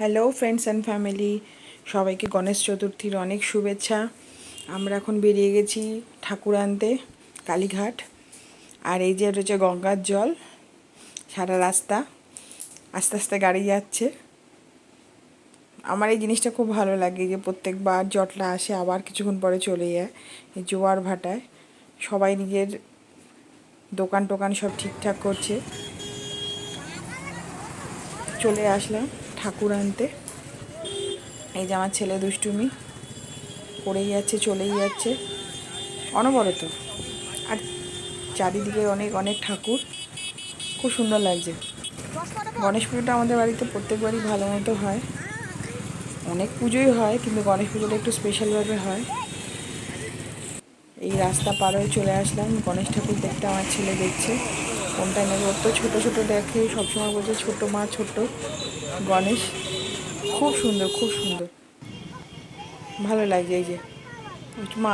Hello friends and family সবাইকে গণেশ চতুর্থীর অনেক শুভেচ্ছা। আমরা এখন বেরিয়ে গেছি ঠাকুর আনতে, কালীঘাট। আর এই যে রয়েছে গঙ্গার জল, সারা রাস্তা। আস্তে আস্তে গাড়ি যাচ্ছে। আমার এই জিনিসটা খুব ভালো লাগে যে প্রত্যেকবার জটলা আসে, আবার কিছুক্ষণ পরে চলে যায়। এই জোয়ার ভাটায় সবাই নিজের দোকান টোকান সব ঠিকঠাক করছে। চলে আসলাম। ঠাকুর আনতে। এই যে আমার ছেলে দুষ্টুমি পড়েই যাচ্ছে, চলেই যাচ্ছে। অনবরত। আর চারিদিকে অনেক অনেক ঠাকুর। খুব সুন্দর লাগছে। গণেশ পুজোটা আমাদের বাড়িতে প্রত্যেকবারই ভালো মতো হয়। অনেক পুজোই হয়, কিন্তু গণেশ পুজোটা একটু স্পেশালভাবে হয়। এই রাস্তা পার হয়ে চলে আসলাম। গণেশ ঠাকুর দেখতে আমার ছেলে দেখছে। কোনটা নেবে তো ছোটো ছোটো দেখে সবসময় বলছে ছোটো মা, ছোট গণেশ। খুব সুন্দর খুব সুন্দর। ভালো লাগছে এই যে। মা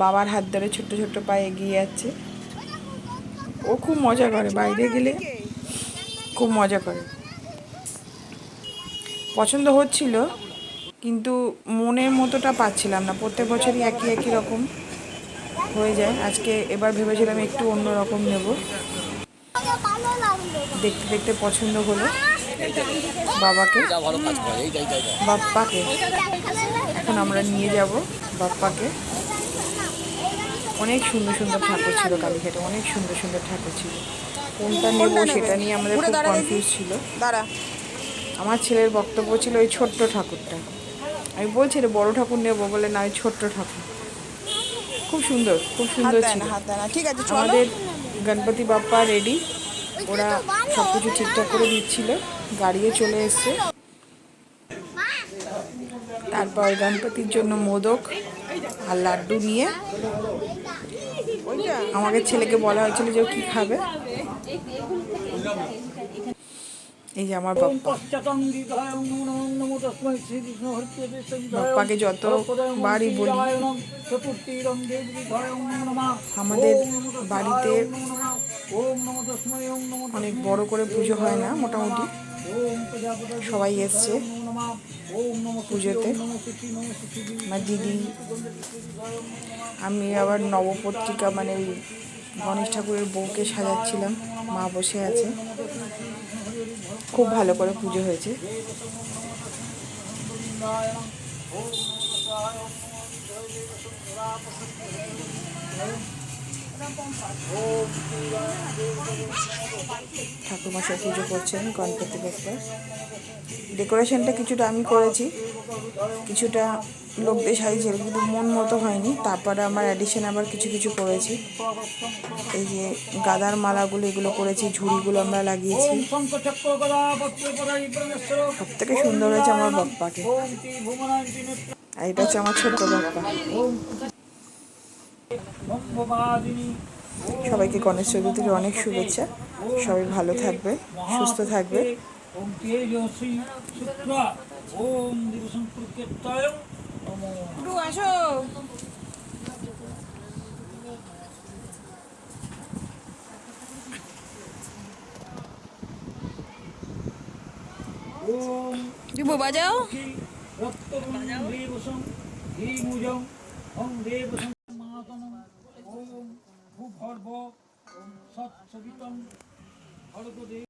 বাবার হাত ধরে ছোট্ট ছোট্ট পায়ে এগিয়ে যাচ্ছে। ও খুব মজা করে, বাইরে গেলে খুব মজা করে। পছন্দ হচ্ছিল, কিন্তু মনের মতোটা পাচ্ছিলাম না। প্রত্যেক বছরই একই একই রকম হয়ে যায়। আজকে এবার ভেবেছিলাম একটু অন্য রকম নেব। দেখতে দেখতে পছন্দ হলো বাবাকে। বাপ্পাকে। এখন আমরা নিয়ে যাব বাপ্পাকে। অনেক সুন্দর সুন্দর ঠাকুর ছিল কালীঘাটে অনেক সুন্দর সুন্দর ঠাকুর ছিল। কোনটা নেব সেটা নিয়ে আমাদের খুব কনফিউজ ছিল। দাঁড়া। আমার ছেলের বক্তব্য ছিল ওই ছোট্ট ঠাকুরটা। আমি বলছি রে বড় ঠাকুর নেব বলে না ওই ছোট্ট ঠাকুর। খুব সুন্দর খুব সুন্দর ছিল। ঠিক আছে আমাদের গণপতি বাপ্পা রেডি ওরা সব কিছু ঠিকঠাক করে দিচ্ছিল। গাড়িও চলে এসছে। তারপর গণপতির জন্য মোদক আর লাড্ডু নিয়ে আমাকে ছেলেকে বলা হয়েছিল যে ও কী খাবে। এই যে আমার বাপ্পা। যত বাড়ি বলি। আমাদের বাড়িতে অনেক বড় করে পুজো হয় না মোটামুটি সবাই এসছে পুজোতে আমার দিদি আমি আবার নবপত্রিকা মানে ওই গণেশ ঠাকুরের বউকে সাজাচ্ছিলাম মা বসে আছে খুব ভালো করে পুজো হয়েছে ঠাকুরমশাই পুজো করছেন গণপতি বাপ্পার। ডেকোরেশনটা কিছুটা আমি করেছি। কিছুটা লোকদের সাজিয়েছিল কিন্তু মন মতো হয়নি। তারপরে আমার অ্যাডিশন আবার কিছু কিছু করেছি। এই যে গাদার মালাগুলো এগুলো করেছি, ঝুড়িগুলো আমরা লাগিয়েছি। সব থেকে সুন্দর হয়েছে আমার বাপ্পাকে। আর এটা হচ্ছে আমার ছোট্ট বাপ্পা। সবাইকে গণেশ চতুর্থীর অনেক শুভেচ্ছা। সবাই ভালো থাকবে সুস্থ থাকবে। ওম তেজস্বী শুক্র ওম দিবসংকৃত্যায় নমো একটু আসো। ওম দিব বাজাও। ওম সৎ ওম সৎসবিতং ভর্গদেব